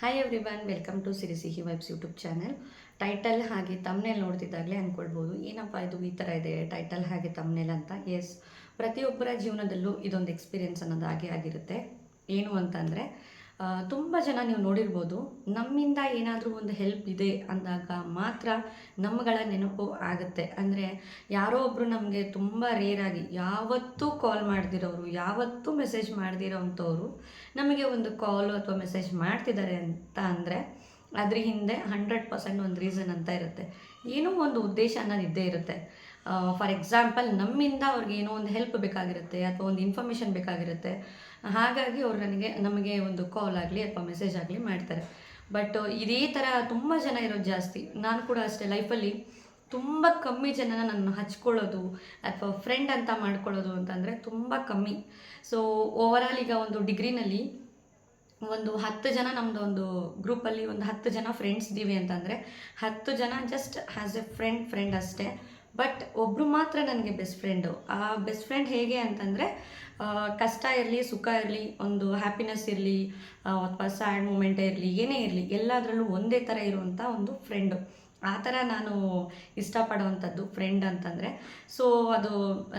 Hi everyone welcome to Siri Sihi vibes YouTube channel title ಹಾಗೆ thumbnail ನೋಡ್ತಿದ್ದಾಗಲೇ ಅಂದ್ಕೊಳ್ಬೋದು ಏನಪ್ಪ ಇದು ಈ ಥರ ಇದೆ? ಟೈಟಲ್ ಹಾಗೆ ತಮ್ನೆಲ್ ಅಂತ? ಎಸ್ ಪ್ರತಿಯೊಬ್ಬರ ಜೀವನದಲ್ಲೂ ಇದೊಂದು ಎಕ್ಸ್ಪೀರಿಯೆನ್ಸ್ ಅನ್ನೋದು ಹಾಗೆ ಆಗಿರುತ್ತೆ. ಏನು ಅಂತಂದರೆ ತುಂಬ ಜನ ನೀವು ನೋಡಿರ್ಬೋದು, ನಮ್ಮಿಂದ ಏನಾದರೂ ಒಂದು ಹೆಲ್ಪ್ ಇದೆ ಅಂದಾಗ ಮಾತ್ರ ನಮ್ಮಗಳ ನೆನಪು ಆಗುತ್ತೆ. ಅಂದರೆ ಯಾರೋ ಒಬ್ಬರು ನಮಗೆ ತುಂಬ ರೇರಾಗಿ ಯಾವತ್ತೂ ಕಾಲ್ ಮಾಡ್ದಿರೋರು, ಯಾವತ್ತೂ ಮೆಸೇಜ್ ಮಾಡ್ದಿರೋ ಅಂಥವ್ರು ನಮಗೆ ಒಂದು ಕಾಲು ಅಥವಾ ಮೆಸೇಜ್ ಮಾಡ್ತಿದ್ದಾರೆ ಅಂತ ಅಂದರೆ ಅದ್ರ ಹಿಂದೆ ಹಂಡ್ರೆಡ್ ಪರ್ಸೆಂಟ್ ಒಂದು ರೀಸನ್ ಅಂತ ಇರುತ್ತೆ. ಏನೋ ಒಂದು ಉದ್ದೇಶ ಅನ್ನೋದು ಇದ್ದೇ ಇರುತ್ತೆ. ಫಾರ್ ಎಕ್ಸಾಂಪಲ್ ನಮ್ಮಿಂದ ಅವ್ರಿಗೆ ಏನೋ ಒಂದು ಹೆಲ್ಪ್ ಬೇಕಾಗಿರುತ್ತೆ ಅಥವಾ ಒಂದು ಇನ್ಫಾರ್ಮೇಷನ್ ಬೇಕಾಗಿರುತ್ತೆ. ಹಾಗಾಗಿ ಅವ್ರು ನನಗೆ, ನಮಗೆ ಒಂದು ಕಾಲ್ ಆಗಲಿ ಅಥವಾ ಮೆಸೇಜ್ ಆಗಲಿ ಮಾಡ್ತಾರೆ. ಬಟ್ ಇದೇ ಥರ ತುಂಬ ಜನ ಇರೋದು ಜಾಸ್ತಿ. ನಾನು ಕೂಡ ಅಷ್ಟೇ ಲೈಫಲ್ಲಿ ತುಂಬ ಕಮ್ಮಿ ಜನನ ನಾನು ಹಚ್ಕೊಳ್ಳೋದು ಅಥವಾ ಫ್ರೆಂಡ್ ಅಂತ ಮಾಡ್ಕೊಳ್ಳೋದು ಅಂತಂದರೆ ತುಂಬ ಕಮ್ಮಿ. ಸೊ ಓವರಾಲ್ ಈಗ ಒಂದು ಡಿಗ್ರಿನಲ್ಲಿ ಒಂದು ಹತ್ತು ಜನ ನಮ್ಮದು ಒಂದು ಗ್ರೂಪಲ್ಲಿ ಒಂದು ಹತ್ತು ಜನ ಫ್ರೆಂಡ್ಸ್ ಇದ್ದೀವಿ ಅಂತಂದರೆ ಹತ್ತು ಜನ just as a friend friend ಅಷ್ಟೇ. ಬಟ್ ಒಬ್ಬರು ಮಾತ್ರ ನನಗೆ ಬೆಸ್ಟ್ ಫ್ರೆಂಡು ಆ ಬೆಸ್ಟ್ ಫ್ರೆಂಡ್ ಹೇಗೆ ಅಂತಂದರೆ ಕಷ್ಟ ಇರಲಿ, ಸುಖ ಇರಲಿ, ಒಂದು ಹ್ಯಾಪಿನೆಸ್ ಇರಲಿ ಅಥವಾ ಸ್ಯಾಡ್ ಮೂಮೆಂಟೇ ಇರಲಿ, ಏನೇ ಇರಲಿ, ಎಲ್ಲದರಲ್ಲೂ ಒಂದೇ ಥರ ಇರುವಂಥ ಒಂದು ಫ್ರೆಂಡು ಆ ಥರ ನಾನು ಇಷ್ಟಪಡುವಂಥದ್ದು ಫ್ರೆಂಡ್ ಅಂತಂದರೆ ಸೊ ಅದು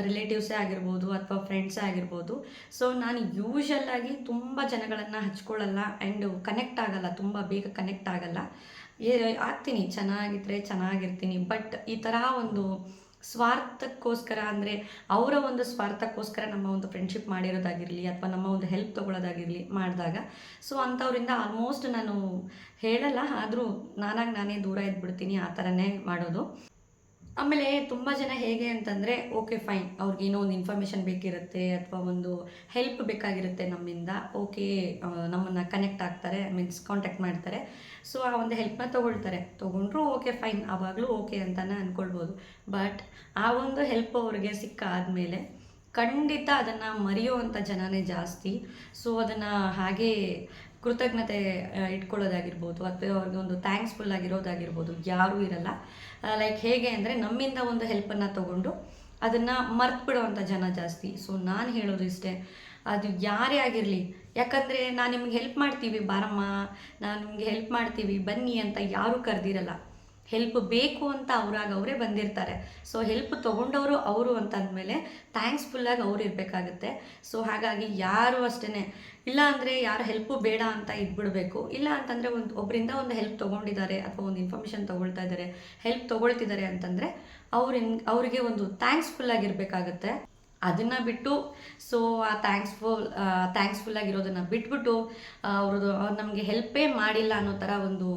ರಿಲೇಟಿವ್ಸೇ ಆಗಿರ್ಬೋದು ಅಥವಾ ಫ್ರೆಂಡ್ಸೇ ಆಗಿರ್ಬೋದು. ಸೊ ನಾನು ಯೂಶಲ್ಲಾಗಿ ತುಂಬ ಜನಗಳನ್ನು ಹಚ್ಕೊಳ್ಳಲ್ಲ ಆ್ಯಂಡ್ ಕನೆಕ್ಟ್ ಆಗಲ್ಲ, ತುಂಬ ಬೇಗ ಕನೆಕ್ಟ್ ಆಗಲ್ಲ. ಆಗ್ತೀನಿ, ಚೆನ್ನಾಗಿದ್ರೆ ಚೆನ್ನಾಗಿರ್ತೀನಿ. ಬಟ್ ಈ ಥರ ಒಂದು ಸ್ವಾರ್ಥಕ್ಕೋಸ್ಕರ ಅಂದರೆ ಅವರ ಒಂದು ಸ್ವಾರ್ಥಕ್ಕೋಸ್ಕರ ನಮ್ಮ ಒಂದು ಫ್ರೆಂಡ್ಶಿಪ್ ಮಾಡಿರೋದಾಗಿರಲಿ ಅಥವಾ ನಮ್ಮ ಒಂದು ಹೆಲ್ಪ್ ತೊಗೊಳೋದಾಗಿರಲಿ ಮಾಡಿದಾಗ ಸೊ ಅಂಥವ್ರಿಂದ ಆಲ್ಮೋಸ್ಟ್ ನಾನು ಹೇಳಲ್ಲ, ಆದರೂ ನಾನಾಗಿ ನಾನೇ ದೂರ ಇದ್ಬಿಡ್ತೀನಿ ಆ ಥರನೇ ಮಾಡೋದು. ಆಮೇಲೆ ತುಂಬ ಜನ ಹೇಗೆ ಅಂತಂದರೆ, ಓಕೆ, ಫೈನ್. ಅವ್ರಿಗೆ ಏನೋ ಒಂದು ಇನ್ಫಾರ್ಮೇಷನ್ ಬೇಕಿರುತ್ತೆ ಅಥವಾ ಒಂದು ಹೆಲ್ಪ್ ಬೇಕಾಗಿರುತ್ತೆ ನಮ್ಮಿಂದ. ಓಕೆ ನಮ್ಮನ್ನು ಕನೆಕ್ಟ್ ಆಗ್ತಾರೆ ಮೀನ್ಸ್ ಕಾಂಟ್ಯಾಕ್ಟ್ ಮಾಡ್ತಾರೆ. ಸೊ ಆ ಒಂದು ಹೆಲ್ಪ್ನ ತೊಗೊಳ್ತಾರೆ. ತೊಗೊಂಡ್ರು, ಓಕೆ, ಫೈನ್. ಆವಾಗಲೂ ಓಕೆ ಅಂತಲೇ ಅಂದ್ಕೊಳ್ಬೋದು ಬಟ್ ಆ ಒಂದು ಹೆಲ್ಪ್ ಅವ್ರಿಗೆ ಸಿಕ್ಕಾದ್ಮೇಲೆ ಖಂಡಿತ ಅದನ್ನು ಮರೆಯುವಂಥ ಜನನೇ ಜಾಸ್ತಿ. ಸೊ ಅದನ್ನು ಹಾಗೇ ಕೃತಜ್ಞತೆ ಇಟ್ಕೊಳ್ಳೋದಾಗಿರ್ಬೋದು ಅಥವಾ ಅವ್ರಿಗೆ ಒಂದು ಥ್ಯಾಂಕ್ಸ್ಫುಲ್ ಆಗಿರೋದಾಗಿರ್ಬೋದು, ಯಾರೂ ಇರಲ್ಲ. ಲೈಕ್ ಹೇಗೆ ಅಂದರೆ ನಮ್ಮಿಂದ ಒಂದು ಹೆಲ್ಪನ್ನು ತಗೊಂಡು ಅದನ್ನು ಮರ್ತು ಬಿಡೋವಂಥ ಜನ ಜಾಸ್ತಿ. ಸೊ ನಾನು ಹೇಳೋದು ಇಷ್ಟೇ, ಅದು ಯಾರೇ ಆಗಿರಲಿ, ಯಾಕಂದರೆ ನಾನು ನಿಮ್ಗೆ ಹೆಲ್ಪ್ ಮಾಡ್ತೀವಿ ಬಾರಮ್ಮ, ನಾನು ನಿಮಗೆ ಹೆಲ್ಪ್ ಮಾಡ್ತೀವಿ, ಬನ್ನಿ ಅಂತ ಯಾರೂ ಕರೆದಿರಲ್ಲ. ಹೆಲ್ಪ್ ಬೇಕು ಅಂತ ಅವ್ರಾಗ ಅವರೇ ಬಂದಿರ್ತಾರೆ. ಸೊ ಹೆಲ್ಪ್ ತೊಗೊಂಡವರು ಅವರು ಅಂತ ಅಂದಮೇಲೆ ಥ್ಯಾಂಕ್ಸ್ಫುಲ್ಲಾಗಿ ಅವ್ರು ಇರಬೇಕಾಗುತ್ತೆ. ಸೊ ಹಾಗಾಗಿ ಯಾರು ಅಷ್ಟೇ ಇಲ್ಲ ಅಂದರೆ ಯಾರು ಹೆಲ್ಪು ಬೇಡ ಅಂತ ಇದ್ಬಿಡಬೇಕು. ಇಲ್ಲ ಅಂತಂದರೆ ಒಂದು ಒಬ್ಬರಿಂದ ಒಂದು ಹೆಲ್ಪ್ ತೊಗೊಂಡಿದ್ದಾರೆ ಅಥವಾ ಒಂದು ಇನ್ಫಾರ್ಮೇಷನ್ ತೊಗೊಳ್ತಾ ಇದ್ದಾರೆ ಹೆಲ್ಪ್ ತೊಗೊಳ್ತಿದ್ದಾರೆ ಅಂತಂದರೆ ಅವ್ರಿನ್ ಅವರಿಗೆ ಒಂದು ಥ್ಯಾಂಕ್ಸ್ಫುಲ್ ಆಗಿರಬೇಕಾಗುತ್ತೆ. ಅದನ್ನು ಬಿಟ್ಟು ಸೊ ಆ ಥ್ಯಾಂಕ್ಸ್ಫುಲ್ ಥ್ಯಾಂಕ್ಸ್ಫುಲ್ ಆಗಿರೋದನ್ನು ಬಿಟ್ಬಿಟ್ಟು ಅವ್ರದ್ದು ಅವ್ರು ನಮಗೆ ಹೆಲ್ಪೇ ಮಾಡಿಲ್ಲ ಅನ್ನೋ ಥರ ಒಂದು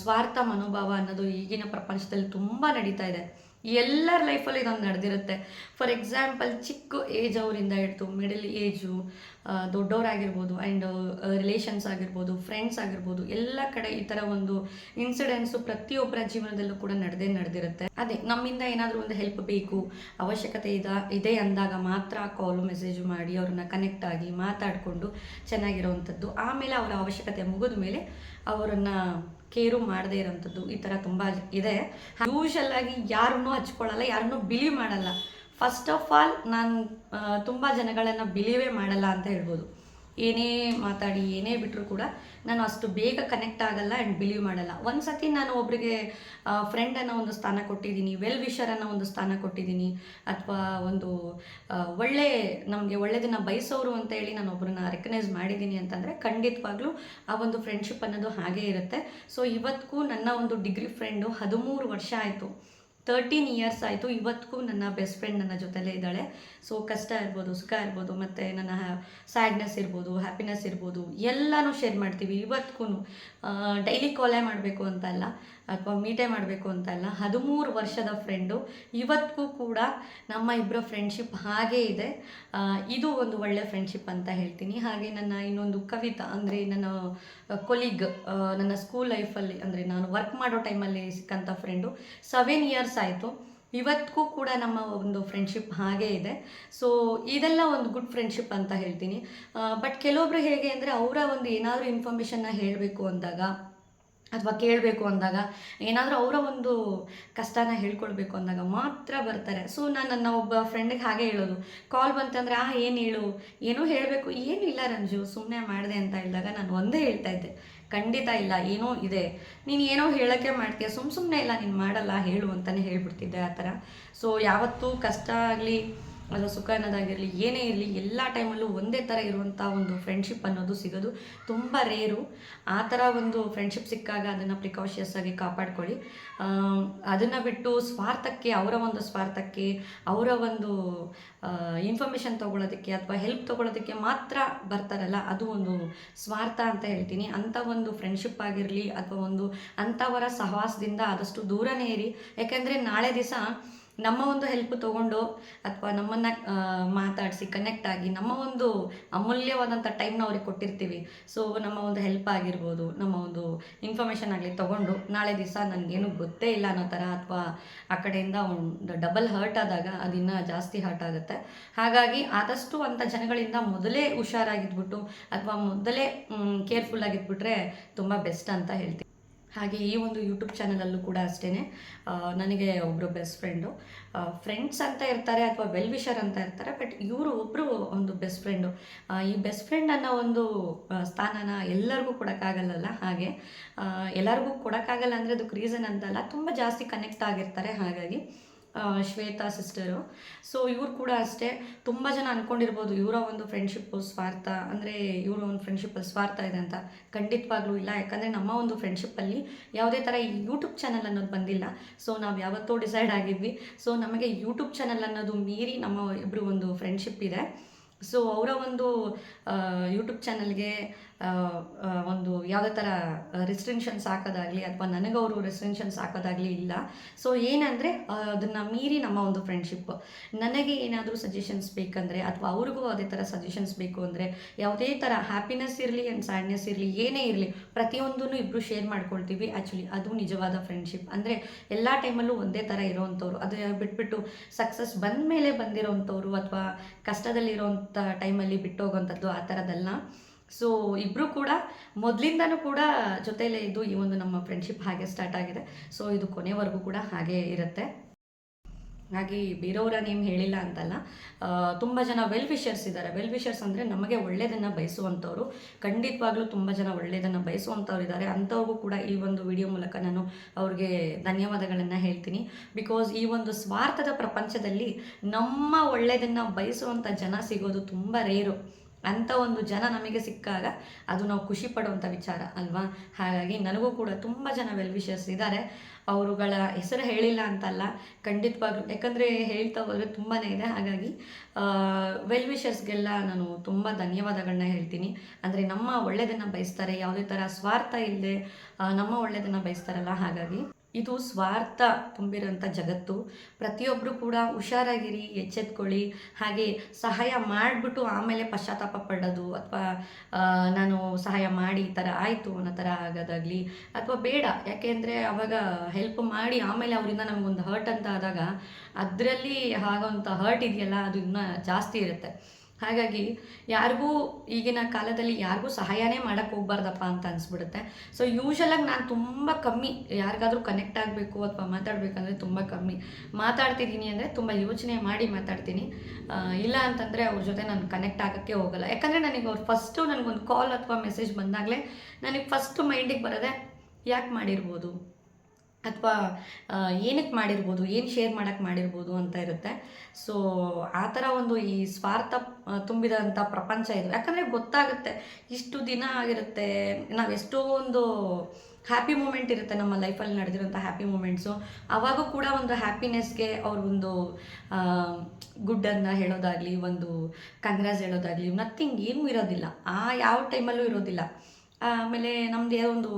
ಸ್ವಾರ್ಥ ಮನೋಭಾವ ಅನ್ನೋದು ಈಗಿನ ಪ್ರಪಂಚದಲ್ಲಿ ತುಂಬ ನಡೀತಾ ಇದೆ. ಎಲ್ಲರ ಲೈಫಲ್ಲಿ ಇದೊಂದು ನಡೆದಿರುತ್ತೆ. ಫಾರ್ ಎಕ್ಸಾಂಪಲ್ ಚಿಕ್ಕ ಏಜ್ ಅವರಿಂದ ಹಿಡ್ದು ಮಿಡಲ್ ಏಜು ದೊಡ್ಡವರಾಗಿರ್ಬೋದು ಆ್ಯಂಡ್ ರಿಲೇಷನ್ಸ್ ಆಗಿರ್ಬೋದು ಫ್ರೆಂಡ್ಸ್ ಆಗಿರ್ಬೋದು, ಎಲ್ಲ ಕಡೆ ಈ ಥರ ಒಂದು ಇನ್ಸಿಡೆಂಟ್ಸು ಪ್ರತಿಯೊಬ್ಬರ ಜೀವನದಲ್ಲೂ ಕೂಡ ನಡೆದೇ ನಡೆದಿರುತ್ತೆ. ಅದೇ, ನಮ್ಮಿಂದ ಏನಾದರೂ ಒಂದು ಹೆಲ್ಪ್ ಬೇಕು, ಅವಶ್ಯಕತೆ ಇದ, ಇದೆ ಅಂದಾಗ ಮಾತ್ರ ಕಾಲು ಮೆಸೇಜ್ ಮಾಡಿ ಅವ್ರನ್ನ ಕನೆಕ್ಟ್ ಆಗಿ ಮಾತಾಡಿಕೊಂಡು ಚೆನ್ನಾಗಿರೋವಂಥದ್ದು ಆಮೇಲೆ ಅವರ ಅವಶ್ಯಕತೆ ಮುಗಿದ ಮೇಲೆ ಅವರನ್ನು ಕೇರು ಮಾಡದೇ ಇರೋಂಥದ್ದು ಈ ಥರ ತುಂಬ ಇದೆ. ಯೂಶಲ್ ಆಗಿ ಯಾರನ್ನೂ ಹಚ್ಕೊಳ್ಳಲ್ಲ, ಯಾರನ್ನೂ ಬಿಲೀವ್ ಮಾಡಲ್ಲ. ಫಸ್ಟ್ ಆಫ್ ಆಲ್ ನಾನು ತುಂಬ ಜನಗಳನ್ನು ಬಿಲೀವೇ ಮಾಡಲ್ಲ ಅಂತ ಹೇಳ್ಬೋದು. ಏನೇ ಮಾತಾಡಿ, ಏನೇ ಬಿಟ್ಟರು ಕೂಡ ನಾನು ಅಷ್ಟು ಬೇಗ ಕನೆಕ್ಟ್ ಆಗಲ್ಲ ಆ್ಯಂಡ್ ಬಿಲೀವ್ ಮಾಡಲ್ಲ. ಒಂದು ಸತಿ ನಾನು ಒಬ್ಬರಿಗೆ ಫ್ರೆಂಡ್ ಅನ್ನೋ ಒಂದು ಸ್ಥಾನ ಕೊಟ್ಟಿದ್ದೀನಿ ವೆಲ್ ವಿಷರ್ ಒಂದು ಸ್ಥಾನ ಕೊಟ್ಟಿದ್ದೀನಿ, ಅಥವಾ ಒಂದು ಒಳ್ಳೆ, ನಮಗೆ ಒಳ್ಳೆಯದನ್ನು ಬಯಸೋರು ಅಂತ ಹೇಳಿ ನಾನು ಒಬ್ಬರನ್ನ ರೆಕಗ್ನೈಸ್ ಮಾಡಿದ್ದೀನಿ ಅಂತಂದರೆ ಖಂಡಿತವಾಗ್ಲೂ ಆ ಒಂದು ಫ್ರೆಂಡ್ಶಿಪ್ ಅನ್ನೋದು ಹಾಗೇ ಇರುತ್ತೆ. ಸೊ ಇವತ್ತಿಗೂ ನನ್ನ ಒಂದು ಡಿಗ್ರಿ ಫ್ರೆಂಡು ಹದಿಮೂರು ವರ್ಷ ಆಯಿತು. ತರ್ಟೀನ್ ಇಯರ್ಸ್ ಆಯಿತು. ಇವತ್ತಿಗೂ ನನ್ನ ಬೆಸ್ಟ್ ಫ್ರೆಂಡ್ ನನ್ನ ಜೊತೆಲೇ ಇದ್ದಾಳೆ. ಸೊ ಕಷ್ಟ ಇರ್ಬೋದು, ಸುಖ ಇರ್ಬೋದು, ಮತ್ತು ನನ್ನ ಸ್ಯಾಡ್ನೆಸ್ ಇರ್ಬೋದು ಹ್ಯಾಪಿನೆಸ್ ಇರ್ಬೋದು, ಎಲ್ಲನೂ ಶೇರ್ ಮಾಡ್ತೀವಿ. ಇವತ್ತಿಗೂ ಡೈಲಿ ಕಾಲೇ ಮಾಡಬೇಕು ಅಂತ ಅಲ್ಲ ಅಥವಾ ಮೀಟೇ ಮಾಡಬೇಕು ಅಂತ ಅಲ್ಲ, ಹದಿಮೂರು ವರ್ಷದ ಫ್ರೆಂಡು ಇವತ್ತಿಗೂ ಕೂಡ ನಮ್ಮ ಇಬ್ಬರ ಫ್ರೆಂಡ್ಶಿಪ್ ಹಾಗೇ ಇದೆ. ಇದು ಒಂದು ಒಳ್ಳೆಯ ಫ್ರೆಂಡ್ಶಿಪ್ ಅಂತ ಹೇಳ್ತೀನಿ. ಹಾಗೆ ನನ್ನ ಇನ್ನೊಂದು ಕವಿತಾ ಅಂದರೆ ನನ್ನ ಕೊಲೀಗ್ ನನ್ನ ಸ್ಕೂಲ್ ಲೈಫಲ್ಲಿ ಅಂದರೆ ನಾನು ವರ್ಕ್ ಮಾಡೋ ಟೈಮಲ್ಲಿ ಸಿಕ್ಕಂಥ ಫ್ರೆಂಡು ಸೆವೆನ್ ಇಯರ್ಸ್ ಆಯಿತು. ಇವತ್ತಿಗೂ ಕೂಡ ನಮ್ಮ ಒಂದು ಫ್ರೆಂಡ್ಶಿಪ್ ಹಾಗೇ ಇದೆ. ಸೊ ಇದೆಲ್ಲ ಒಂದು ಗುಡ್ ಫ್ರೆಂಡ್ಶಿಪ್ ಅಂತ ಹೇಳ್ತೀನಿ. ಬಟ್ ಕೆಲವೊಬ್ರು ಹೇಗೆ ಅಂದರೆ ಅವರ ಒಂದು ಏನಾದರೂ ಇನ್ಫಾರ್ಮೇಷನ್ನ ಹೇಳಬೇಕು ಅಂದಾಗ ಅಥವಾ ಕೇಳಬೇಕು ಅಂದಾಗ, ಏನಾದರೂ ಅವರ ಒಂದು ಕಷ್ಟನ ಹೇಳ್ಕೊಳ್ಬೇಕು ಅಂದಾಗ ಮಾತ್ರ ಬರ್ತಾರೆ. ಸೊ ನಾನು ನನ್ನ ಒಬ್ಬ ಫ್ರೆಂಡಿಗೆ ಹಾಗೆ ಹೇಳೋದು. ಕಾಲ್ ಬಂತಂದರೆ ಆ ಏನು ಹೇಳು? ಏನೋ ಹೇಳಬೇಕು. ಏನೂ ಇಲ್ಲ ರಂಜು ಸುಮ್ಮನೆ ಮಾಡಿದೆ ಅಂತ ಹೇಳಿದಾಗ ನಾನು ಒಂದೇ ಹೇಳ್ತಾ ಇದ್ದೆ. ಖಂಡಿತ ಇಲ್ಲ, ಏನೋ ಇದೆ. ನೀನು ಏನೋ ಹೇಳೋಕ್ಕೆ ಮಾಡ್ತೀಯ? ಸುಮ್ಮ ಸುಮ್ಮನೆ ಇಲ್ಲ, ನೀನು ಮಾಡಲ್ಲ, ಹೇಳು ಅಂತಲೇ ಹೇಳ್ಬಿಡ್ತಿದ್ದೆ ಆ ಥರ. ಸೊ ಯಾವತ್ತೂ ಕಷ್ಟ ಆಗಲಿ ಅಥವಾ ಸುಖ ಅನ್ನೋದಾಗಿರಲಿ, ಏನೇ ಇರಲಿ, ಎಲ್ಲ ಟೈಮಲ್ಲೂ ಒಂದೇ ಥರ ಇರುವಂಥ ಒಂದು ಫ್ರೆಂಡ್ಶಿಪ್ ಅನ್ನೋದು ಸಿಗೋದು. ತುಂಬ ರೇರು ಆ ಥರ ಒಂದು ಫ್ರೆಂಡ್ಶಿಪ್ ಸಿಕ್ಕಾಗ ಅದನ್ನು ಪ್ರಿಕಾಷಿಯಸ್ ಆಗಿ ಕಾಪಾಡ್ಕೊಳ್ಳಿ. ಅದನ್ನು ಬಿಟ್ಟು ಸ್ವಾರ್ಥಕ್ಕೆ, ಅವರ ಒಂದು ಸ್ವಾರ್ಥಕ್ಕೆ, ಅವರ ಒಂದು ಇನ್ಫಾರ್ಮೇಷನ್ ತೊಗೊಳೋದಕ್ಕೆ ಅಥವಾ ಹೆಲ್ಪ್ ತೊಗೊಳೋದಕ್ಕೆ ಮಾತ್ರ ಬರ್ತಾರಲ್ಲ, ಅದು ಒಂದು ಸ್ವಾರ್ಥ ಅಂತ ಹೇಳ್ತೀನಿ. ಅಂಥ ಒಂದು ಫ್ರೆಂಡ್ಶಿಪ್ ಆಗಿರಲಿ ಅಥವಾ ಒಂದು ಅಂಥವರ ಸಹವಾಸದಿಂದ ಆದಷ್ಟು ದೂರನೇ ಇರಿ. ಯಾಕೆಂದರೆ ನಾಳೆ ದಿವಸ ನಮ್ಮ ಒಂದು ಹೆಲ್ಪ್ ತಗೊಂಡು ಅಥವಾ ನಮ್ಮನ್ನು ಮಾತಾಡಿಸಿ ಕನೆಕ್ಟ್ ಆಗಿ ನಮ್ಮ ಒಂದು ಅಮೂಲ್ಯವಾದಂಥ ಟೈಮ್ನ ಅವ್ರಿಗೆ ಕೊಟ್ಟಿರ್ತೀವಿ. ಸೊ ನಮ್ಮ ಒಂದು ಹೆಲ್ಪ್ ಆಗಿರ್ಬೋದು, ನಮ್ಮ ಒಂದು ಇನ್ಫಾರ್ಮೇಷನ್ ಆಗಲಿ ತಗೊಂಡು ನಾಳೆ ದಿವಸ ನನಗೇನು ಗೊತ್ತೇ ಇಲ್ಲ ಅನ್ನೋ ಥರ ಅಥವಾ ಆ ಕಡೆಯಿಂದ ಒಂದು ಡಬಲ್ ಹರ್ಟ್ ಆದಾಗ ಅದಿನ್ನ ಜಾಸ್ತಿ ಹರ್ಟ್ ಆಗುತ್ತೆ. ಹಾಗಾಗಿ ಆದಷ್ಟು ಅಂಥ ಜನಗಳಿಂದ ಮೊದಲೇ ಹುಷಾರಾಗಿದ್ಬಿಟ್ಟು ಅಥವಾ ಮೊದಲೇ ಕೇರ್ಫುಲ್ ಆಗಿದ್ಬಿಟ್ರೆ ತುಂಬ ಬೆಸ್ಟ್ ಅಂತ ಹೇಳ್ತೀನಿ. ಹಾಗೆ ಈ ಒಂದು ಯೂಟ್ಯೂಬ್ ಚಾನಲಲ್ಲೂ ಕೂಡ ಅಷ್ಟೇ ನನಗೆ ಒಬ್ಬರು ಬೆಸ್ಟ್ ಫ್ರೆಂಡು ಫ್ರೆಂಡ್ಸ್ ಅಂತ ಇರ್ತಾರೆ ಅಥವಾ ವೆಲ್ ವಿಷರ್ ಅಂತ ಇರ್ತಾರೆ ಬಟ್ ಇವರು ಒಬ್ಬರು ಒಂದು ಬೆಸ್ಟ್ ಫ್ರೆಂಡು ಈ ಬೆಸ್ಟ್ ಫ್ರೆಂಡ್ ಅನ್ನೋ ಒಂದು ಸ್ಥಾನನ ಎಲ್ಲರಿಗೂ ಕೊಡೋಕ್ಕಾಗಲ್ಲಲ್ಲ? ಹಾಗೆ ಎಲ್ಲರಿಗೂ ಕೊಡೋಕ್ಕಾಗಲ್ಲ ಅಂದರೆ ಅದಕ್ಕೆ ರೀಸನ್ ಅಂತಲ್ಲ. ತುಂಬ ಜಾಸ್ತಿ ಕನೆಕ್ಟ್ ಆಗಿರ್ತಾರೆ ಹಾಗಾಗಿ. ಶ್ವೇತಾ ಸಿಸ್ಟರು ಸೊ ಇವ್ರು ಕೂಡ ಅಷ್ಟೇ. ತುಂಬ ಜನ ಅಂದ್ಕೊಂಡಿರ್ಬೋದು ಇವರ ಒಂದು ಫ್ರೆಂಡ್ಶಿಪ್ಪು ಸ್ವಾರ್ಥ, ಅಂದರೆ ಇವರ ಒಂದು ಫ್ರೆಂಡ್ಶಿಪ್ಪಲ್ಲಿ ಸ್ವಾರ್ಥ ಇದೆ ಅಂತ. ಖಂಡಿತವಾಗ್ಲೂ ಇಲ್ಲ. ಯಾಕಂದರೆ ನಮ್ಮ ಒಂದು ಫ್ರೆಂಡ್ಶಿಪ್ಪಲ್ಲಿ ಯಾವುದೇ ಥರ ಈ ಯೂಟ್ಯೂಬ್ ಚಾನಲ್ ಅನ್ನೋದು ಬಂದಿಲ್ಲ. ಸೊ ನಾವು ಯಾವತ್ತೋ ಡಿಸೈಡ್ ಆಗಿದ್ವಿ. ಸೊ ನಮಗೆ ಯೂಟ್ಯೂಬ್ ಚಾನಲ್ ಅನ್ನೋದು ಮೀರಿ ನಮ್ಮ ಇಬ್ಬರು ಒಂದು ಫ್ರೆಂಡ್ಶಿಪ್ ಇದೆ. ಸೊ ಅವರ ಒಂದು ಯೂಟ್ಯೂಬ್ ಚಾನಲ್ಗೆ ಒಂದು ಯಾವುದೇ ಥರ ರಿಸ್ಟ್ರಿಕ್ಷನ್ಸ್ ಹಾಕೋದಾಗಲಿ ಅಥವಾ ನನಗವರು ರೆಸ್ಟ್ರಿಕ್ಷನ್ಸ್ ಹಾಕೋದಾಗಲಿ ಇಲ್ಲ. ಸೊ ಏನಂದರೆ ಅದನ್ನು ಮೀರಿ ನಮ್ಮ ಒಂದು ಫ್ರೆಂಡ್ಶಿಪ್ ನನಗೆ ಏನಾದರೂ ಸಜೆಷನ್ಸ್ ಬೇಕಂದರೆ ಅಥವಾ ಅವ್ರಿಗೂ ಅದೇ ಥರ ಸಜೆಷನ್ಸ್ ಬೇಕು ಅಂದರೆ ಯಾವುದೇ ಥರ ಹ್ಯಾಪಿನೆಸ್ ಇರಲಿ ಆ್ಯಂಡ್ ಸ್ಯಾಡ್ನೆಸ್ ಇರಲಿ, ಏನೇ ಇರಲಿ, ಪ್ರತಿಯೊಂದನ್ನು ಇಬ್ಬರು ಶೇರ್ ಮಾಡ್ಕೊಳ್ತೀವಿ. ಆ್ಯಕ್ಚುಲಿ ಅದು ನಿಜವಾದ ಫ್ರೆಂಡ್ಶಿಪ್ ಅಂದರೆ ಎಲ್ಲ ಟೈಮಲ್ಲೂ ಒಂದೇ ಥರ ಇರೋವಂಥವ್ರು ಅದು ಬಿಟ್ಬಿಟ್ಟು ಸಕ್ಸಸ್ ಬಂದ ಮೇಲೆ ಬಂದಿರೋವಂಥವ್ರು ಅಥವಾ ಕಷ್ಟದಲ್ಲಿರೋವಂಥ ಟೈಮಲ್ಲಿ ಬಿಟ್ಟೋಗೋವಂಥದ್ದು ಆ ಥರದ್ದಲ್ಲ ಸೊ ಇಬ್ಬರು ಕೂಡ ಮೊದಲಿಂದನೂ ಕೂಡ ಜೊತೆಯಲ್ಲೇ ಇದ್ದು ಈ ಒಂದು ನಮ್ಮ ಫ್ರೆಂಡ್ಶಿಪ್ ಹಾಗೆ ಸ್ಟಾರ್ಟ್ ಆಗಿದೆ. ಸೊ ಇದು ಕೊನೆವರೆಗೂ ಕೂಡ ಹಾಗೆ ಇರುತ್ತೆ. ಹಾಗೆ ಬೇರೆಯವರ ನೇಮ್ ಹೇಳಿಲ್ಲ ಅಂತಲ್ಲ ತುಂಬ ಜನ ವೆಲ್ ವಿಷರ್ಸ್ ಇದ್ದಾರೆ ವೆಲ್ ವಿಷರ್ಸ್ ಅಂದರೆ ನಮಗೆ ಒಳ್ಳೆಯದನ್ನು ಬಯಸುವಂಥವ್ರು ಖಂಡಿತವಾಗ್ಲೂ ತುಂಬ ಜನ ಒಳ್ಳೆಯದನ್ನು ಬಯಸುವಂಥವ್ರು ಇದ್ದಾರೆ ಅಂಥವ್ರಿಗೂ ಕೂಡ ಈ ಒಂದು ವಿಡಿಯೋ ಮೂಲಕ ನಾನು ಅವ್ರಿಗೆ ಧನ್ಯವಾದಗಳನ್ನು ಹೇಳ್ತೀನಿ. ಬಿಕಾಸ್ ಈ ಒಂದು ಸ್ವಾರ್ಥದ ಪ್ರಪಂಚದಲ್ಲಿ ನಮ್ಮ ಒಳ್ಳೆಯದನ್ನು ಬಯಸುವಂಥ ಜನ ಸಿಗೋದು ತುಂಬ ರೇರು ಅಂಥ ಒಂದು ಜನ ನಮಗೆ ಸಿಕ್ಕಾಗ ಅದು ನಾವು ಖುಷಿ ಪಡುವಂಥ ವಿಚಾರ ಅಲ್ವಾ? ಹಾಗಾಗಿ ನನಗೂ ಕೂಡ ತುಂಬ ಜನ ವೆಲ್ ವಿಷರ್ಸ್ ಇದ್ದಾರೆ. ಅವರುಗಳ ಹೆಸರು ಹೇಳಿಲ್ಲ ಅಂತಲ್ಲ, ಖಂಡಿತವಾಗ್ಲೂ. ಯಾಕಂದರೆ ಹೇಳ್ತಾ ಹೋದರೆ ತುಂಬಾ ಇದೆ. ಹಾಗಾಗಿ ವೆಲ್ ವಿಷರ್ಸ್ಗೆಲ್ಲ ನಾನು ತುಂಬ ಧನ್ಯವಾದಗಳನ್ನ ಹೇಳ್ತೀನಿ. ಅಂದರೆ ನಮ್ಮ ಒಳ್ಳೆಯದನ್ನು ಬಯಸ್ತಾರೆ. ಯಾವುದೇ ಥರ ಸ್ವಾರ್ಥ ಇಲ್ಲದೆ ನಮ್ಮ ಒಳ್ಳೆಯದನ್ನು ಬಯಸ್ತಾರಲ್ಲ. ಹಾಗಾಗಿ ಇದು ಸ್ವಾರ್ಥ ತುಂಬಿರೋಂಥ ಜಗತ್ತು. ಪ್ರತಿಯೊಬ್ಬರು ಕೂಡ ಹುಷಾರಾಗಿರಿ, ಎಚ್ಚೆತ್ಕೊಳ್ಳಿ. ಹಾಗೆ ಸಹಾಯ ಮಾಡಿಬಿಟ್ಟು ಆಮೇಲೆ ಪಶ್ಚಾತ್ತಾಪ ಪಡೋದು ಅಥವಾ ನಾನು ಸಹಾಯ ಮಾಡಿ ಈ ಥರ ಆಯಿತು ಅನ್ನೋ ಥರ ಆಗೋದಾಗಲಿ ಅಥವಾ ಬೇಡ. ಯಾಕೆಂದರೆ ಅವಾಗ ಹೆಲ್ಪ್ ಮಾಡಿ ಆಮೇಲೆ ಅವರಿಂದ ನಮಗೊಂದು ಹರ್ಟ್ ಅಂತ ಆದಾಗ ಅದರಲ್ಲಿ ಆಗೋಂಥ ಹರ್ಟ್ ಇದೆಯಲ್ಲ, ಅದು ಇನ್ನೂ ಜಾಸ್ತಿ ಇರುತ್ತೆ. ಹಾಗಾಗಿ ಯಾರಿಗೂ ಈಗಿನ ಕಾಲದಲ್ಲಿ ಯಾರಿಗೂ ಸಹಾಯನೇ ಮಾಡೋಕ್ಕೆ ಹೋಗ್ಬಾರ್ದಪ್ಪ ಅಂತ ಅನಿಸ್ಬಿಡುತ್ತೆ. ಸೊ ಯೂಶಲಾಗಿ ನಾನು ತುಂಬ ಕಮ್ಮಿ, ಯಾರಿಗಾದರೂ ಕನೆಕ್ಟ್ ಆಗಬೇಕು ಅಥವಾ ಮಾತಾಡಬೇಕಂದ್ರೆ ತುಂಬ ಕಮ್ಮಿ. ಮಾತಾಡ್ತಿದ್ದೀನಿ ಅಂದರೆ ತುಂಬ ಯೋಚನೆ ಮಾಡಿ ಮಾತಾಡ್ತೀನಿ. ಇಲ್ಲ ಅಂತಂದರೆ ಅವ್ರ ಜೊತೆ ನಾನು ಕನೆಕ್ಟ್ ಆಗೋಕ್ಕೆ ಹೋಗಲ್ಲ. ಯಾಕಂದರೆ ನನಗೆ ಅವ್ರು ಫಸ್ಟು ನನಗೊಂದು ಕಾಲ್ ಅಥವಾ ಮೆಸೇಜ್ ಬಂದಾಗಲೇ ನನಗೆ ಫಸ್ಟು ಮೈಂಡಿಗೆ ಬರೋದೇ ಯಾಕೆ ಮಾಡಿರ್ಬೋದು? ಅಥವಾ ಏನಕ್ಕೆ ಮಾಡಿರ್ಬೋದು, ಏನು ಶೇರ್ ಮಾಡೋಕ್ಕೆ ಮಾಡಿರ್ಬೋದು ಅಂತ ಇರುತ್ತೆ. ಸೊ ಆ ಥರ ಒಂದು ಈ ಸ್ವಾರ್ಥ ತುಂಬಿದಂಥ ಪ್ರಪಂಚ ಇದು. ಯಾಕಂದರೆ ಗೊತ್ತಾಗುತ್ತೆ, ಇಷ್ಟು ದಿನ ಆಗಿರುತ್ತೆ, ನಾವು ಎಷ್ಟೋ ಒಂದು ಹ್ಯಾಪಿ ಮೂಮೆಂಟ್ ಇರುತ್ತೆ ನಮ್ಮ ಲೈಫಲ್ಲಿ ನಡೆದಿರೋಂಥ ಹ್ಯಾಪಿ ಮೂಮೆಂಟ್ಸು ಆವಾಗ ಕೂಡ ಒಂದು ಹ್ಯಾಪಿನೆಸ್ಗೆ ಅವ್ರ ಒಂದು ಗುಡ್ಡನ್ನು ಹೇಳೋದಾಗಲಿ, ಒಂದು ಕಂಗ್ರಾಸ್ ಹೇಳೋದಾಗಲಿ ನಥಿಂಗ್ ಏನೂ ಇರೋದಿಲ್ಲ. ಆ ಯಾವ ಟೈಮಲ್ಲೂ ಇರೋದಿಲ್ಲ. ಆಮೇಲೆ ನಮ್ದು ಏನೋ ಒಂದು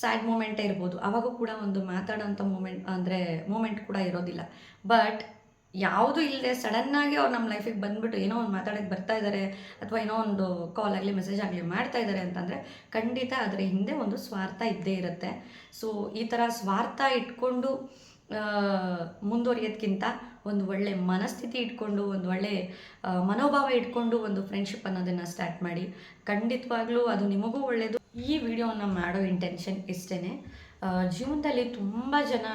ಸ್ಯಾಡ್ ಮೂಮೆಂಟೇ ಇರ್ಬೋದು. ಅವಾಗೂ ಕೂಡ ಒಂದು ಮಾತಾಡೋಂಥ ಮೂಮೆಂಟ್ ಅಂದರೆ ಮೂಮೆಂಟ್ ಕೂಡ ಇರೋದಿಲ್ಲ. ಬಟ್ ಯಾವುದೂ ಇಲ್ಲದೆ ಸಡನ್ನಾಗಿ ಅವ್ರು ನಮ್ಮ ಲೈಫಿಗೆ ಬಂದುಬಿಟ್ಟು ಏನೋ ಒಂದು ಮಾತಾಡೋಕ್ಕೆ ಬರ್ತಾ ಇದ್ದಾರೆ ಅಥವಾ ಏನೋ ಒಂದು ಕಾಲ್ ಆಗಲಿ ಮೆಸೇಜ್ ಆಗಲಿ ಮಾಡ್ತಾ ಇದ್ದಾರೆ ಅಂತಂದರೆ ಖಂಡಿತ ಅದರ ಹಿಂದೆ ಒಂದು ಸ್ವಾರ್ಥ ಇದ್ದೇ ಇರುತ್ತೆ. ಸೊ ಈ ಥರ ಸ್ವಾರ್ಥ ಇಟ್ಕೊಂಡು ಮುಂದುವರಿಯೋದ್ಕಿಂತ ಒಂದು ಒಳ್ಳೆ ಮನಸ್ಥಿತಿ ಇಟ್ಕೊಂಡು, ಒಂದು ಒಳ್ಳೆ ಮನೋಭಾವ ಇಟ್ಕೊಂಡು ಒಂದು ಫ್ರೆಂಡ್ಶಿಪ್ ಅನ್ನೋದನ್ನು ಸ್ಟಾರ್ಟ್ ಮಾಡಿ. ಖಂಡಿತವಾಗ್ಲೂ ಅದು ನಿಮಗೂ ಒಳ್ಳೆಯದು ಈ ವಿಡಿಯೋನ ಮಾಡೋ ಇಂಟೆನ್ಷನ್ ಇಷ್ಟೇ ಜೀವನದಲ್ಲಿ ತುಂಬ ಜನ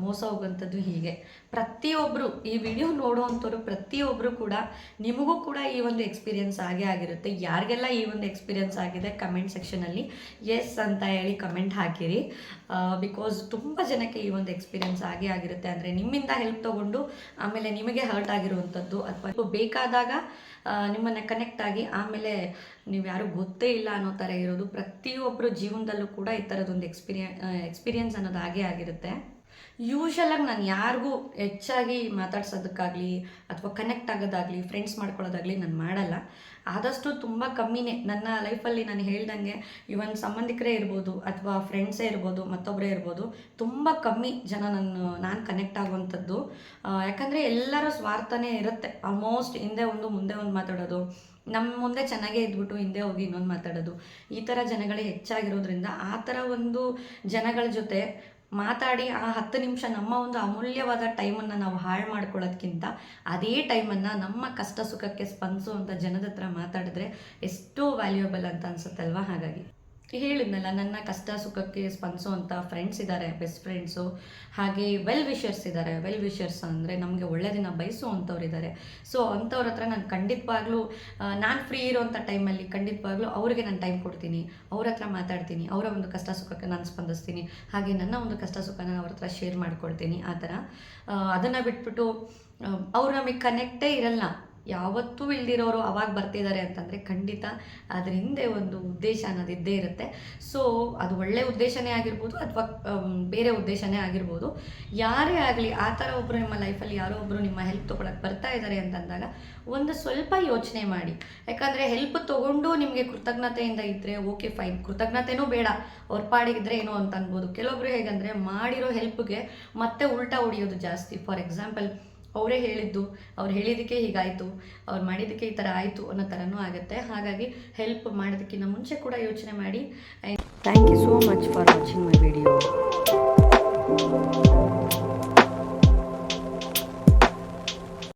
ಮೋಸ ಹೋಗುವಂಥದ್ದು ಹೀಗೆ. ಪ್ರತಿಯೊಬ್ಬರು ಈ ವಿಡಿಯೋ ನೋಡುವಂಥವ್ರು ಪ್ರತಿಯೊಬ್ಬರು ಕೂಡ ನಿಮಗೂ ಕೂಡ ಈ ಒಂದು ಎಕ್ಸ್ಪೀರಿಯನ್ಸ್ ಆಗೇ ಆಗಿರುತ್ತೆ. ಯಾರಿಗೆಲ್ಲ ಈ ಒಂದು ಎಕ್ಸ್ಪೀರಿಯನ್ಸ್ ಆಗಿದೆ ಕಮೆಂಟ್ ಸೆಕ್ಷನಲ್ಲಿ ಎಸ್ ಅಂತ ಹೇಳಿ ಕಮೆಂಟ್ ಹಾಕಿರಿ. ಬಿಕಾಸ್ ತುಂಬ ಜನಕ್ಕೆ ಈ ಒಂದು ಎಕ್ಸ್ಪೀರಿಯೆನ್ಸ್ ಆಗೇ ಆಗಿರುತ್ತೆ. ಅಂದರೆ ನಿಮ್ಮಿಂದ ಹೆಲ್ಪ್ ತೊಗೊಂಡು ಆಮೇಲೆ ನಿಮಗೆ ಹರ್ಟ್ ಆಗಿರುವಂಥದ್ದು, ಅಥವಾ ಬೇಕಾದಾಗ ನಿಮ್ಮನ್ನ ಕನೆಕ್ಟ್ ಆಗಿ ಆಮೇಲೆ ನೀವು ಯಾರು ಗೊತ್ತೇ ಇಲ್ಲ ಅನ್ನೋ ಥರ ಇರೋದು ಪ್ರತಿಯೊಬ್ಬರು ಜೀವನದಲ್ಲೂ ಕೂಡ ಈ ಥರದೊಂದು ಎಕ್ಸ್ಪೀರಿಯ ಎಕ್ಸ್ಪೀರಿಯನ್ಸ್ ಅನ್ನೋದು ಆಗೇ ಆಗಿರುತ್ತೆ. ಯೂಶಲಾಗಿ ನಾನು ಯಾರಿಗೂ ಹೆಚ್ಚಾಗಿ ಮಾತಾಡ್ಸೋದಕ್ಕಾಗಲಿ ಅಥವಾ ಕನೆಕ್ಟ್ ಆಗೋದಾಗಲಿ ಫ್ರೆಂಡ್ಸ್ ಮಾಡ್ಕೊಳ್ಳೋದಾಗಲಿ ನಾನು ಮಾಡಲ್ಲ. ಆದಷ್ಟು ತುಂಬ ಕಮ್ಮಿನೇ. ನನ್ನ ಲೈಫಲ್ಲಿ ನಾನು ಹೇಳ್ದಂಗೆ ಇವನ್ ಸಂಬಂಧಿಕರೇ ಇರ್ಬೋದು ಅಥವಾ ಫ್ರೆಂಡ್ಸೇ ಇರ್ಬೋದು ಮತ್ತೊಬ್ಬರೇ ಇರ್ಬೋದು, ತುಂಬ ಕಮ್ಮಿ ಜನ ನನ್ನ, ನಾನು ಕನೆಕ್ಟ್ ಆಗುವಂಥದ್ದು ಯಾಕಂದರೆ ಎಲ್ಲರ ಸ್ವಾರ್ಥನೇ ಇರುತ್ತೆ. ಆಲ್ಮೋಸ್ಟ್ ಹಿಂದೆ ಒಂದು, ಮುಂದೆ ಒಂದು ಮಾತಾಡೋದು. ನಮ್ಮ ಮುಂದೆ ಚೆನ್ನಾಗೇ ಇದ್ಬಿಟ್ಟು ಹಿಂದೆ ಹೋಗಿ ಇನ್ನೊಂದು ಮಾತಾಡೋದು. ಈ ಥರ ಜನಗಳೇ ಹೆಚ್ಚಾಗಿರೋದ್ರಿಂದ ಆ ಥರ ಒಂದು ಜನಗಳ ಜೊತೆ ಮಾತಾಡಿ ಆ ಹತ್ತು ನಿಮಿಷ ನಮ್ಮ ಒಂದು ಅಮೂಲ್ಯವಾದ ಟೈಮನ್ನು ನಾವು ಹಾಳು ಮಾಡ್ಕೊಳ್ಳೋದ್ಕಿಂತ ಅದೇ ಟೈಮನ್ನು ನಮ್ಮ ಕಷ್ಟ ಸುಖಕ್ಕೆ ಸ್ಪಂದಿಸುವಂಥ ಜನದ ಹತ್ರ ಮಾತಾಡಿದ್ರೆ ಎಷ್ಟೋ ವ್ಯಾಲ್ಯೂಯಬಲ್ ಅಂತ ಅನ್ಸುತ್ತಲ್ವಾ? ಹಾಗಾಗಿ. ಹೇಳಿದ್ನಲ್ಲ, ನನ್ನ ಕಷ್ಟ ಸುಖಕ್ಕೆ ಸ್ಪಂದಿಸುವಂಥ ಫ್ರೆಂಡ್ಸ್ ಇದ್ದಾರೆ ಬೆಸ್ಟ್ ಫ್ರೆಂಡ್ಸು ಹಾಗೆ ವೆಲ್ ವಿಷರ್ಸ್ ಇದ್ದಾರೆ ವೆಲ್ ವಿಷರ್ಸ್ ಅಂದರೆ ನಮಗೆ ಒಳ್ಳೆಯದಿನ ಬಯಸುವಂಥವ್ರು ಇದ್ದಾರೆ ಸೊ ಅಂಥವ್ರ ಹತ್ರ ನಾನು ಖಂಡಿತವಾಗ್ಲೂ ನಾನು ಫ್ರೀ ಇರೋವಂಥ ಟೈಮಲ್ಲಿ ಖಂಡಿತವಾಗ್ಲೂ ಅವ್ರಿಗೆ ನಾನು ಟೈಮ್ ಕೊಡ್ತೀನಿ. ಅವ್ರ ಹತ್ರ ಮಾತಾಡ್ತೀನಿ. ಅವರ ಒಂದು ಕಷ್ಟ ಸುಖಕ್ಕೆ ನಾನು ಸ್ಪಂದಿಸ್ತೀನಿ. ಹಾಗೆ ನನ್ನ ಒಂದು ಕಷ್ಟ ಸುಖನ ಅವ್ರ ಹತ್ರ ಶೇರ್ ಮಾಡ್ಕೊಳ್ತೀನಿ ಆ ಥರ. ಅದನ್ನು ಬಿಟ್ಬಿಟ್ಟು ಅವ್ರು ನಮಗೆ ಕನೆಕ್ಟೇ ಇರಲ್ಲ. ಯಾವತ್ತೂ ಇಲ್ದಿರೋರು ಅವಾಗ ಬರ್ತಿದ್ದಾರೆ ಅಂತಂದರೆ ಖಂಡಿತ ಅದ್ರ ಹಿಂದೆ ಒಂದು ಉದ್ದೇಶ ಅನ್ನೋದು ಇದ್ದೇ ಇರುತ್ತೆ. ಸೊ ಅದು ಒಳ್ಳೆಯ ಉದ್ದೇಶನೇ ಆಗಿರ್ಬೋದು ಅಥವಾ ಬೇರೆ ಉದ್ದೇಶನೇ ಆಗಿರ್ಬೋದು. ಯಾರೇ ಆಗಲಿ, ಆ ಥರ ಒಬ್ಬರು ನಿಮ್ಮ ಲೈಫಲ್ಲಿ ಯಾರೋ ಒಬ್ಬರು ನಿಮ್ಮ ಹೆಲ್ಪ್ ತೊಗೊಳಕ್ಕೆ ಬರ್ತಾ ಇದ್ದಾರೆ ಅಂತಂದಾಗ ಒಂದು ಸ್ವಲ್ಪ ಯೋಚನೆ ಮಾಡಿ. ಯಾಕಂದರೆ ಹೆಲ್ಪ್ ತೊಗೊಂಡು ನಿಮಗೆ ಕೃತಜ್ಞತೆಯಿಂದ ಇದ್ದರೆ ಓಕೆ ಫೈನ್ ಕೃತಜ್ಞತೆನೂ ಬೇಡ. ಅವ್ರ ಪಾಡಿಗಿದ್ರೆ ಏನೋ ಅಂತ ಅನ್ಬೋದು. ಕೆಲವೊಬ್ರು ಹೇಗಂದರೆ ಮಾಡಿರೋ ಹೆಲ್ಪ್ಗೆ ಮತ್ತೆ ಉಲ್ಟಾ ಹೊಡಿಯೋದು ಜಾಸ್ತಿ. ಫಾರ್ ಎಕ್ಸಾಂಪಲ್ ಅವರೇ ಹೇಳಿದ್ದು, ಅವ್ರು ಹೇಳಿದ್ದಕ್ಕೆ ಹೀಗಾಯಿತು, ಅವ್ರು ಮಾಡಿದ್ದಕ್ಕೆ ಈ ಥರ ಆಯಿತು ಅನ್ನೋ ಥರನೂ ಆಗುತ್ತೆ. ಹಾಗಾಗಿ ಹೆಲ್ಪ್ ಮಾಡೋದಕ್ಕಿಂತ ಮುಂಚೆ ಕೂಡ ಯೋಚನೆ ಮಾಡಿ. Thank you so much for watching my video